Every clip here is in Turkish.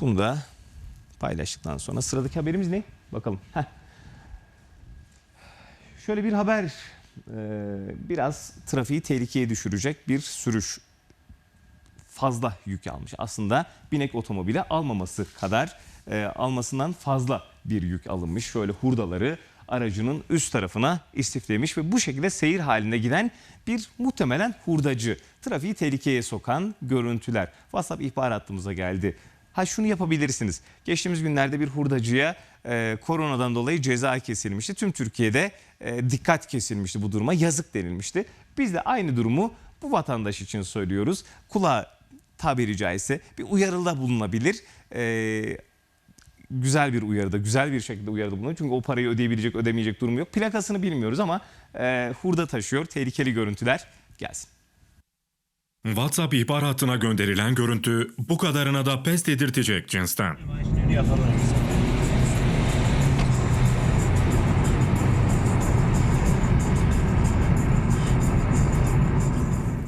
Bunu da paylaştıktan sonra sıradaki haberimiz ne? Bakalım. Heh. Şöyle bir haber. Ee, biraz trafiği tehlikeye düşürecek bir sürüş fazla yük almış. Aslında binek otomobile almaması kadar e, almasından fazla bir yük alınmış. Şöyle hurdaları aracının üst tarafına istiflemiş ve bu şekilde seyir haline giden bir muhtemelen hurdacı. Trafiği tehlikeye sokan görüntüler. WhatsApp ihbar hattımıza geldi. Ha şunu yapabilirsiniz. Geçtiğimiz günlerde bir hurdacıya e, koronadan dolayı ceza kesilmişti. Tüm Türkiye'de e, dikkat kesilmişti bu duruma. Yazık denilmişti. Biz de aynı durumu bu vatandaş için söylüyoruz. Kulağa tabiri caizse bir uyarıda bulunabilir. Ee, güzel bir uyarıda, güzel bir şekilde uyarıda bulunur. Çünkü o parayı ödeyebilecek, ödemeyecek durumu yok. Plakasını bilmiyoruz ama e, hurda taşıyor. Tehlikeli görüntüler gelsin. WhatsApp ihbar hattına gönderilen görüntü bu kadarına da pes dedirtecek cinsten.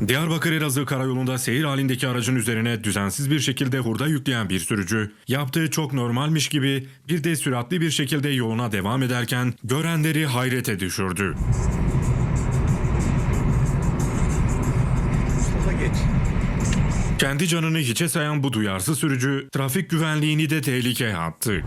Diyarbakır Elazığ karayolunda seyir halindeki aracın üzerine düzensiz bir şekilde hurda yükleyen bir sürücü, yaptığı çok normalmiş gibi bir de süratli bir şekilde yoluna devam ederken görenleri hayrete düşürdü. Geç. Kendi canını hiçe sayan bu duyarsız sürücü trafik güvenliğini de tehlikeye attı.